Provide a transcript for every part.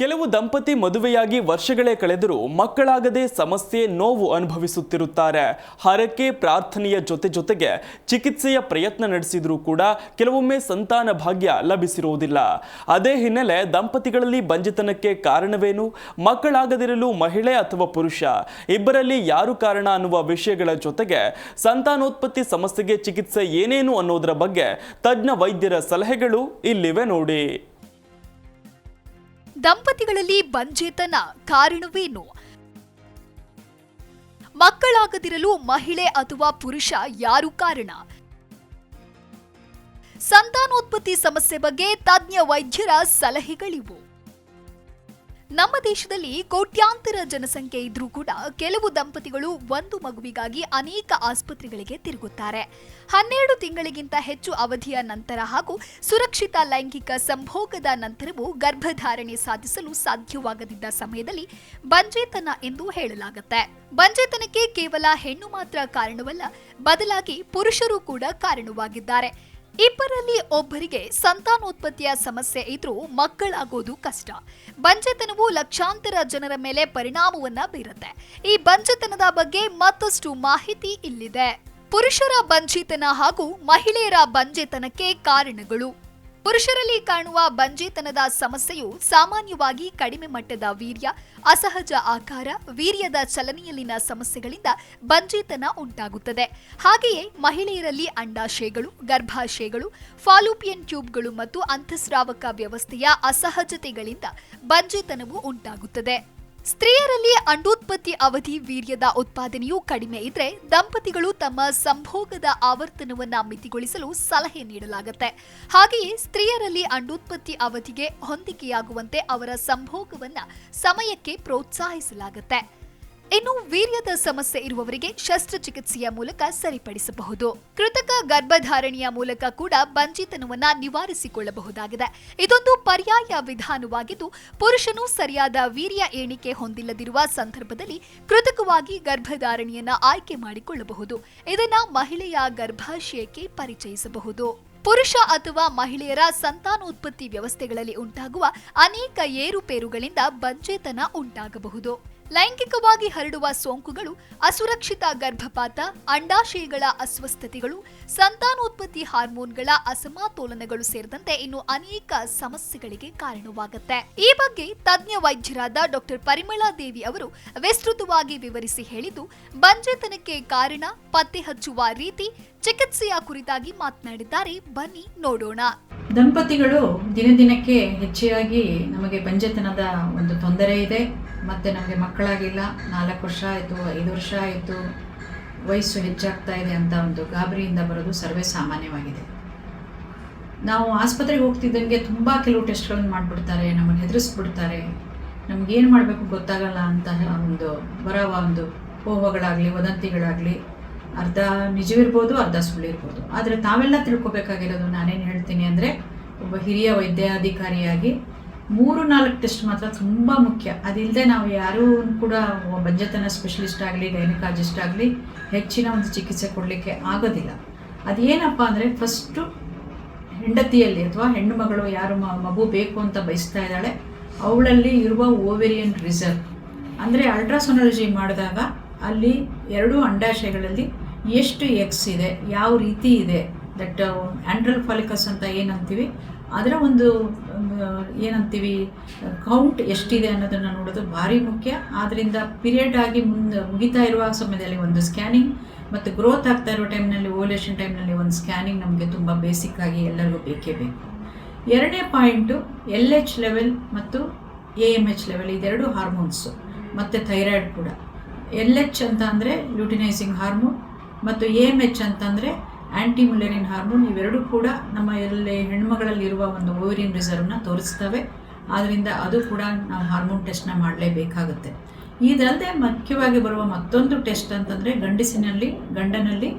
ಕೆಲವು ದಂಪತಿ ಮದುವೆಯಾಗಿ ವರ್ಷಗಳೇ ಕಳೆದರೂ ಮಕ್ಕಳಾಗದೆ ಸಮಸ್ಯೆ ನೋವು ಅನುಭವಿಸುತ್ತಿರುತ್ತಾರೆ. ಹರಕೆ ಪ್ರಾರ್ಥನೆಯ ಜೊತೆ ಜೊತೆಗೆ ಚಿಕಿತ್ಸೆಯ ಪ್ರಯತ್ನ ನಡೆಸಿದರೂ ಕೂಡ ಕೆಲವೊಮ್ಮೆ ಸಂತಾನ ಭಾಗ್ಯ ಲಭಿಸಿರುವುದಿಲ್ಲ. ಅದೇ ಹಿನ್ನೆಲೆ ದಂಪತಿಗಳಲ್ಲಿ ಬಂಜಿತನಕ್ಕೆ ಕಾರಣವೇನು? ಮಕ್ಕಳಾಗದಿರಲು ಮಹಿಳೆ ಅಥವಾ ಪುರುಷ? ಇಬ್ಬರಲ್ಲಿ ಯಾರು ಕಾರಣ ಅನ್ನುವ ವಿಷಯಗಳ ಜೊತೆಗೆ ಸಂತಾನೋತ್ಪತ್ತಿ ಸಮಸ್ಯೆಗೆ ಚಿಕಿತ್ಸೆ ಏನೇನು ಅನ್ನೋದರ ಬಗ್ಗೆ ತಜ್ಞ ವೈದ್ಯರ ಸಲಹೆಗಳು ಇಲ್ಲಿವೆ ನೋಡಿ. ದಂಪತಿಗಳಲ್ಲಿ ಬಂಜೇತನ ಕಾರಣವೇನು? ಮಕ್ಕಳಾಗದಿರಲು ಮಹಿಳೆ ಅಥವಾ ಪುರುಷ ಯಾರು ಕಾರಣ? ಸಂತಾನೋತ್ಪತ್ತಿ ಸಮಸ್ಯೆ ಬಗ್ಗೆ ತಜ್ಞ ವೈದ್ಯರ ಸಲಹೆಗಳಿವು. ನಮ್ಮ ದೇಶದಲ್ಲಿ ಕೋಟ್ಯಾಂತರ ಜನಸಂಖ್ಯೆ ಇದ್ರೂ ಕೂಡ ಕೆಲವು ದಂಪತಿಗಳು ಒಂದು ಮಗುವಿಗಾಗಿ ಅನೇಕ ಆಸ್ಪತ್ರೆಗಳಿಗೆ ತಿರುಗುತ್ತಾರೆ. ಹನ್ನೆರಡು ತಿಂಗಳಿಗಿಂತ ಹೆಚ್ಚು ಅವಧಿಯ ನಂತರ ಹಾಗೂ ಸುರಕ್ಷಿತ ಲೈಂಗಿಕ ಸಂಭೋಗದ ನಂತರವೂ ಗರ್ಭಧಾರಣೆ ಸಾಧಿಸಲು ಸಾಧ್ಯವಾಗದಿದ್ದ ಸಮಯದಲ್ಲಿ ಬಂಜೇತನ ಎಂದು ಹೇಳಲಾಗುತ್ತೆ. ಬಂಜೇತನಕ್ಕೆ ಕೇವಲ ಹೆಣ್ಣು ಮಾತ್ರ ಕಾರಣವಲ್ಲ, ಬದಲಾಗಿ ಪುರುಷರು ಕೂಡ ಕಾರಣವಾಗಿದ್ದಾರೆ. ಇಬ್ಬರಲ್ಲಿ ಒಬ್ಬರಿಗೆ ಸಂತಾನೋತ್ಪತ್ತಿಯ ಸಮಸ್ಯೆ ಇದ್ರೂ ಮಕ್ಕಳಾಗೋದು ಕಷ್ಟ. ಬಂಜೆತನವು ಲಕ್ಷಾಂತರ ಜನರ ಮೇಲೆ ಪರಿಣಾಮವನ್ನ ಬೀರುತ್ತೆ. ಈ ಬಂಜೆತನದ ಬಗ್ಗೆ ಮತ್ತಷ್ಟು ಮಾಹಿತಿ ಇಲ್ಲಿದೆ. ಪುರುಷರ ಬಂಜೀತನ ಹಾಗೂ ಮಹಿಳೆಯರ ಬಂಜೆತನಕ್ಕೆ ಕಾರಣಗಳು. ಪುರುಷರಲ್ಲಿ ಕಾಣುವ ಬಂಜೇತನದ ಸಮಸ್ಯೆಯು ಸಾಮಾನ್ಯವಾಗಿ ಕಡಿಮೆ ಮಟ್ಟದ ವೀರ್ಯ, ಅಸಹಜ ಆಕಾರ, ವೀರ್ಯದ ಚಲನೆಯಲ್ಲಿನ ಸಮಸ್ಯೆಗಳಿಂದ ಬಂಜೇತನ ಉಂಟಾಗುತ್ತದೆ. ಹಾಗೆಯೇ ಮಹಿಳೆಯರಲ್ಲಿ ಅಂಡಾಶಯಗಳು, ಗರ್ಭಾಶಯಗಳು, ಫಾಲೂಪಿಯನ್ ಟ್ಯೂಬ್ಗಳು ಮತ್ತು ಅಂತಸ್ರಾವಕ ವ್ಯವಸ್ಥೆಯ ಅಸಹಜತೆಗಳಿಂದ ಬಂಜೇತನವು ಉಂಟಾಗುತ್ತದೆ. ಸ್ತ್ರೀಯರಲ್ಲಿ ಅಂಡೋತ್ಪತ್ತಿ ಅವಧಿ ವೀರ್ಯದ ಉತ್ಪಾದನೆಯು ಕಡಿಮೆ ಇದ್ರೆ ದಂಪತಿಗಳು ತಮ್ಮ ಸಂಭೋಗದ ಆವರ್ತನವನ್ನ ಮಿತಿಗೊಳಿಸಲು ಸಲಹೆ ನೀಡಲಾಗುತ್ತೆ. ಹಾಗೆಯೇ ಸ್ತ್ರೀಯರಲ್ಲಿ ಅಂಡೋತ್ಪತ್ತಿ ಅವಧಿಗೆ ಹೊಂದಿಕೆಯಾಗುವಂತೆ ಅವರ ಸಂಭೋಗವನ್ನ ಸಮಯಕ್ಕೆ ಪ್ರೋತ್ಸಾಹಿಸಲಾಗುತ್ತೆ. ಇನ್ನು ವೀರ್ಯದ ಸಮಸ್ಯೆ ಇರುವವರಿಗೆ ಶಸ್ತ್ರಚಿಕಿತ್ಸೆಯ ಮೂಲಕ ಸರಿಪಡಿಸಬಹುದು. ಕೃತಕ ಗರ್ಭಧಾರಣೆಯ ಮೂಲಕ ಕೂಡ ಬಂಜಿತನವನ್ನ ನಿವಾರಿಸಿಕೊಳ್ಳಬಹುದಾಗಿದೆ. ಇದೊಂದು ಪರ್ಯಾಯ ವಿಧಾನವಾಗಿದ್ದು, ಪುರುಷನು ಸರಿಯಾದ ವೀರ್ಯ ಎಣಿಕೆ ಹೊಂದಿಲ್ಲದಿರುವ ಸಂದರ್ಭದಲ್ಲಿ ಕೃತಕವಾಗಿ ಗರ್ಭಧಾರಣೆಯನ್ನ ಆಯ್ಕೆ ಮಾಡಿಕೊಳ್ಳಬಹುದು. ಇದನ್ನ ಮಹಿಳೆಯ ಗರ್ಭಾಶಯಕ್ಕೆ ಪರಿಚಯಿಸಬಹುದು. ಪುರುಷ ಅಥವಾ ಮಹಿಳೆಯರ ಸಂತಾನೋತ್ಪತ್ತಿ ವ್ಯವಸ್ಥೆಗಳಲ್ಲಿ ಉಂಟಾಗುವ ಅನೇಕ ಏರುಪೇರುಗಳಿಂದ ಬಂಜೇತನ ಉಂಟಾಗಬಹುದು. ಲೈಂಗಿಕವಾಗಿ ಹರಡುವ ಸೋಂಕುಗಳು, ಅಸುರಕ್ಷಿತ ಗರ್ಭಪಾತ, ಅಂಡಾಶಯಗಳ ಅಸ್ವಸ್ಥತೆಗಳು, ಸಂತಾನೋತ್ಪತ್ತಿ ಹಾರ್ಮೋನ್ಗಳ ಅಸಮತೋಲನಗಳು ಸೇರಿದಂತೆ ಇನ್ನು ಅನೇಕ ಸಮಸ್ಯೆಗಳಿಗೆ ಕಾರಣವಾಗುತ್ತೆ. ಈ ಬಗ್ಗೆ ತಜ್ಞ ವೈದ್ಯರಾದ ಡಾಕ್ಟರ್ ಪರಿಮಳಾ ದೇವಿ ಅವರು ವಿಸ್ತೃತವಾಗಿ ವಿವರಿಸಿ ಹೇಳಿದ್ದು, ಬಂಜೆತನಕ್ಕೆ ಕಾರಣ, ಪತ್ತೆ ಹಚ್ಚುವ ರೀತಿ, ಚಿಕಿತ್ಸೆಯ ಕುರಿತಾಗಿ ಮಾತನಾಡಿದ್ದಾರೆ. ಬನ್ನಿ ನೋಡೋಣ. ದಂಪತಿಗಳು ದಿನ ದಿನಕ್ಕೆ ಹೆಚ್ಚಾಗಿ ನಮಗೆ ಬಂಜೆತನದ ಒಂದು ತೊಂದರೆ ಇದೆ. ಮತ್ತು ನಮಗೆ ಮಕ್ಕಳಾಗಿಲ್ಲ, ನಾಲ್ಕು ವರ್ಷ ಆಯಿತು, ಐದು ವರ್ಷ ಆಯಿತು, ವಯಸ್ಸು ಹೆಚ್ಚಾಗ್ತಾ ಇದೆ ಅಂತ ಒಂದು ಗಾಬರಿಯಿಂದ ಬರೋದು ಸರ್ವೇ ಸಾಮಾನ್ಯವಾಗಿದೆ. ನಾವು ಆಸ್ಪತ್ರೆಗೆ ಹೋಗ್ತಿದ್ದಂಗೆ ತುಂಬ ಕೆಲವು ಟೆಸ್ಟ್ಗಳನ್ನು ಮಾಡಿಬಿಡ್ತಾರೆ, ನಮ್ಮನ್ನು ಹೆದರಿಸ್ಬಿಡ್ತಾರೆ. ನಮಗೇನು ಮಾಡಬೇಕು ಗೊತ್ತಾಗಲ್ಲ ಅಂತ ಒಂದು ಬರವ ಒಂದು ಹೋಹಗಳಾಗಲಿ ವದಂತಿಗಳಾಗಲಿ, ಅರ್ಧ ನಿಜವಿರ್ಬೋದು, ಅರ್ಧ ಸುಳ್ಳಿರ್ಬೋದು. ಆದರೆ ತಾವೆಲ್ಲ ತಿಳ್ಕೊಬೇಕಾಗಿರೋದು ನಾನೇನು ಹೇಳ್ತೀನಿ ಅಂದರೆ, ಒಬ್ಬ ಹಿರಿಯ ವೈದ್ಯಾಧಿಕಾರಿಯಾಗಿ ಮೂರು, ನಾಲ್ಕು ಟೆಸ್ಟ್ ಮಾತ್ರ ತುಂಬ ಮುಖ್ಯ. ಅದಿಲ್ಲದೆ ನಾವು ಯಾರೂ ಕೂಡ ಬಂಜತನ ಸ್ಪೆಷಲಿಸ್ಟ್ ಆಗಲಿ ಗೈನಕಾಲಜಿಸ್ಟ್ ಆಗಲಿ ಹೆಚ್ಚಿನ ಒಂದು ಚಿಕಿತ್ಸೆ ಕೊಡಲಿಕ್ಕೆ ಆಗೋದಿಲ್ಲ. ಅದೇನಪ್ಪ ಅಂದರೆ ಫಸ್ಟು ಹೆಂಡತಿಯಲ್ಲಿ ಅಥವಾ ಹೆಣ್ಣು ಮಗಳು ಯಾರು ಮಗು ಬೇಕು ಅಂತ ಬಯಸ್ತಾ ಇದ್ದಾಳೆ, ಅವಳಲ್ಲಿ ಇರುವ ಓವೆರಿಯನ್ ರಿಸರ್ವ್ ಅಂದರೆ ಅಲ್ಟ್ರಾಸೋನಾಲಜಿ ಮಾಡಿದಾಗ ಅಲ್ಲಿ ಎರಡು ಅಂಡಾಶಯಗಳಲ್ಲಿ ಎಷ್ಟು ಎಕ್ಸ್ ಇದೆ, ಯಾವ ರೀತಿ ಇದೆ ದಟ್ ಆ್ಯಂಡ್ರಲ್ ಫಾಲಿಕಸ್ ಅಂತ ಏನಂತೀವಿ? ಅದರ ಒಂದು ಏನಂತೀವಿ ಕೌಂಟ್ ಎಷ್ಟಿದೆ ಅನ್ನೋದನ್ನು ನೋಡೋದು ಭಾರಿ ಮುಖ್ಯ. ಆದ್ದರಿಂದ ಪಿರಿಯಡ್ ಆಗಿ ಮುಂದೆ ಮುಗಿತಾ ಇರುವ ಸಮಯದಲ್ಲಿ ಒಂದು ಸ್ಕ್ಯಾನಿಂಗ್ ಮತ್ತು ಗ್ರೋತ್ ಆಗ್ತಾ ಇರೋ ಟೈಮ್ನಲ್ಲಿ ಓಲೇಷನ್ ಟೈಮ್ನಲ್ಲಿ ಒಂದು ಸ್ಕ್ಯಾನಿಂಗ್ ನಮಗೆ ತುಂಬ ಬೇಸಿಕ್ ಆಗಿ ಎಲ್ಲರಿಗೂ ಬೇಕೇ ಬೇಕು. ಎರಡನೇ ಪಾಯಿಂಟು ಎಲ್ ಎಚ್ ಲೆವೆಲ್ ಮತ್ತು ಎ ಎಂ ಎಚ್ ಲೆವೆಲ್ ಇದೆರಡು ಹಾರ್ಮೋನ್ಸು ಮತ್ತು ಥೈರಾಯ್ಡ್ ಕೂಡ. ಎಲ್ ಎಚ್ ಅಂತ ಅಂದರೆ ಲ್ಯೂಟಿನೈಸಿಂಗ್ ಹಾರ್ಮೋನ್ ಮತ್ತು ಎ ಎಂ ಎಚ್ ಅಂತಂದರೆ ಆ್ಯಂಟಿ ಮುಲೆರಿನ್ ಹಾರ್ಮೋನ್ ಇವೆರಡೂ ಕೂಡ ನಮ್ಮ ಎಲ್ಲಿ ಹೆಣ್ಮಗಳಲ್ಲಿರುವ ಒಂದು ಓವರಿನ್ ರಿಸರ್ವ್ನ ತೋರಿಸ್ತವೆ. ಆದ್ದರಿಂದ ಅದು ಕೂಡ ನಾವು ಹಾರ್ಮೋನ್ ಟೆಸ್ಟ್ನ ಮಾಡಲೇಬೇಕಾಗುತ್ತೆ. ಇದಲ್ಲದೆ ಮುಖ್ಯವಾಗಿ ಬರುವ ಮತ್ತೊಂದು ಟೆಸ್ಟ್ ಅಂತಂದರೆ ಗಂಡಸಿನಲ್ಲಿ, ಗಂಡನಲ್ಲಿ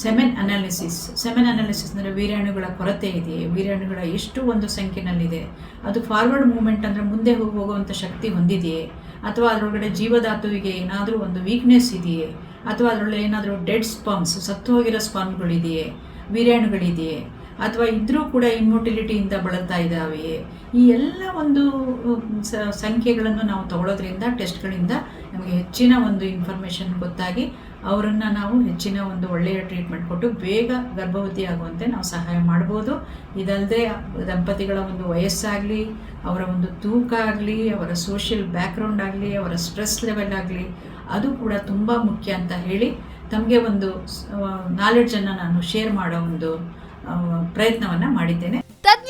ಸೆಮೆನ್ ಅನಾಲಿಸಿಸ್. ಸೆಮೆನ್ ಅನಾಲಿಸಿಸ್ ಅಂದರೆ ವೀರ್ಯಾಣುಗಳ ಕೊರತೆ ಇದೆಯೇ? ವೀರ್ಯಾಣುಗಳ ಎಷ್ಟು ಒಂದು ಸಂಖ್ಯೆನಲ್ಲಿದೆ? ಅದು ಫಾರ್ವರ್ಡ್ ಮೂಮೆಂಟ್ ಅಂದರೆ ಮುಂದೆ ಹೋಗಿ ಹೋಗುವಂಥ ಶಕ್ತಿ ಹೊಂದಿದೆಯೇ? ಅಥವಾ ಅದರೊಳಗಡೆ ಜೀವಧಾತುವಿಗೆ ಏನಾದರೂ ಒಂದು ವೀಕ್ನೆಸ್ ಇದೆಯೇ? ಅಥವಾ ಅದರಲ್ಲಿ ಏನಾದರೂ ಡೆಡ್ ಸ್ಪಮ್ಸ್ ಸತ್ತು ಹೋಗಿರೋ ಸ್ಪಾಮ್ಗಳಿದೆಯೇ ವೀರ್ಯಾಣುಗಳಿದೆಯೇ ಅಥವಾ ಇದ್ರೂ ಕೂಡ ಇಮ್ಮೊಟಿಲಿಟಿಯಿಂದ ಬಳಲ್ತಾ ಇದ್ದಾವೆಯೇ, ಈ ಎಲ್ಲ ಒಂದು ಸಂಖ್ಯೆಗಳನ್ನು ನಾವು ತಗೊಳ್ಳೋದ್ರಿಂದ ಟೆಸ್ಟ್ಗಳಿಂದ ನಮಗೆ ಹೆಚ್ಚಿನ ಒಂದು ಇನ್ಫಾರ್ಮೇಷನ್ ಗೊತ್ತಾಗಿ ಅವರನ್ನು ನಾವು ಹೆಚ್ಚಿನ ಒಂದು ಒಳ್ಳೆಯ ಟ್ರೀಟ್ಮೆಂಟ್ ಕೊಟ್ಟು ಬೇಗ ಗರ್ಭವತಿ ಆಗುವಂತೆ ನಾವು ಸಹಾಯ ಮಾಡ್ಬೋದು. ಇದಲ್ಲದೆ ದಂಪತಿಗಳ ಒಂದು ವಯಸ್ಸಾಗಲಿ, ಅವರ ಒಂದು ತೂಕ ಆಗಲಿ, ಅವರ ಸೋಷಿಯಲ್ ಬ್ಯಾಕ್ಗ್ರೌಂಡ್ ಆಗಲಿ, ಅವರ ಸ್ಟ್ರೆಸ್ ಲೆವೆಲ್ ಆಗಲಿ, ಅದು ಕೂಡ ತುಂಬ ಮುಖ್ಯ ಅಂತ ಹೇಳಿ ತಮಗೆ ಒಂದು ನಾಲೆಡ್ಜನ್ನು ನಾನು ಶೇರ್ ಮಾಡೋ ಒಂದು ಪ್ರಯತ್ನವನ್ನು ಮಾಡಿದ್ದೇನೆ.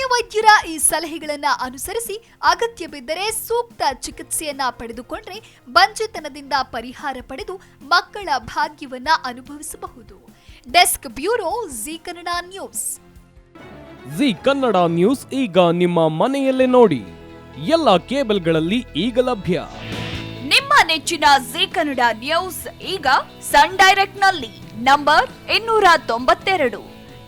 ತಜ್ಞ ವೈದ್ಯರ ಈ ಸಲಹೆಗಳನ್ನ ಅನುಸರಿಸಿ ಅಗತ್ಯ ಬಿದ್ದರೆ ಸೂಕ್ತ ಚಿಕಿತ್ಸೆಯನ್ನ ಪಡೆದುಕೊಂಡ್ರೆ ಬಂಜೆತನದಿಂದ ಪರಿಹಾರ ಪಡೆದು ಮಕ್ಕಳ ಭಾಗ್ಯವನ್ನ ಅನುಭವಿಸಬಹುದು. Desk bureau Zee Kannada news. Zee Kannada news ಈಗ ನಿಮ್ಮ ಮನೆಯಲ್ಲೇ ನೋಡಿ. ಎಲ್ಲ ಕೇಬಲ್ಗಳಲ್ಲಿ ಈಗ ಲಭ್ಯ. ನಿಮ್ಮ ನೆಚ್ಚಿನ ಜಿ ಕನ್ನಡ ನ್ಯೂಸ್ ಈಗ ಸನ್ ಡೈರೆಕ್ಟ್ನಲ್ಲಿ ನಂಬರ್ ಇನ್ನೂರ ತೊಂಬತ್ತೆರಡು.